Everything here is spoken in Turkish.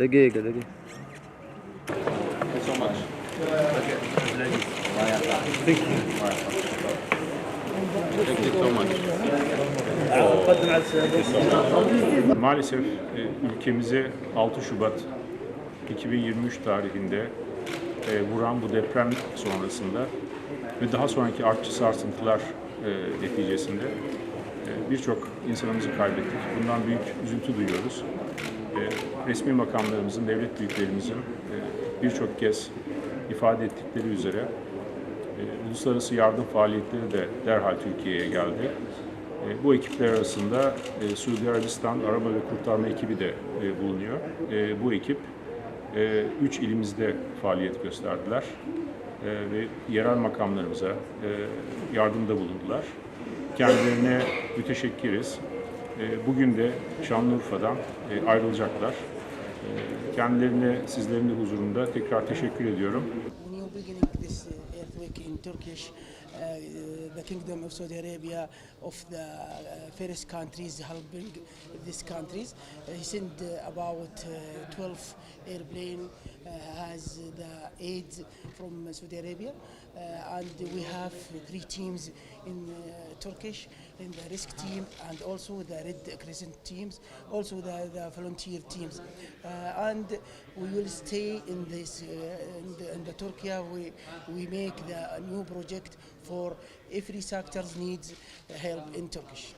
Lagi, good, lagi. Thank you Maalesef e, ülkemize 6 Şubat 2023 tarihinde e, vuran bu deprem sonrasında ve daha sonraki artçı sarsıntılar e, neticesinde birçok insanımızı kaybettik. Bundan büyük üzüntü duyuyoruz. E, resmi makamlarımızın, devlet büyüklerimizin e, birçok kez ifade ettikleri üzere e, uluslararası yardım faaliyetleri de derhal Türkiye'ye geldi. E, Bu ekipler arasında Suudi Arabistan Arama ve Kurtarma ekibi de bulunuyor. Bu ekip üç ilimizde faaliyet gösterdiler ve yerel makamlarımıza yardımda bulundular. Kendilerine müteşekkiriz. E, Bugün de Şanlıurfa'dan e, ayrılacaklar. E, Kendilerine sizlerin de huzurunda tekrar teşekkür ediyorum. Uh, the Kingdom of Saudi Arabia of the uh, first countries helping these countries. Uh, he sent about uh, 12 airplane has the aid from Saudi Arabia, and we have three teams in Turkish, in the risk team, and also the Red Crescent teams, also the, the volunteer teams, and we will stay in this in, the, in the Turkey. We we make the new project for every sector's needs help in Turkish.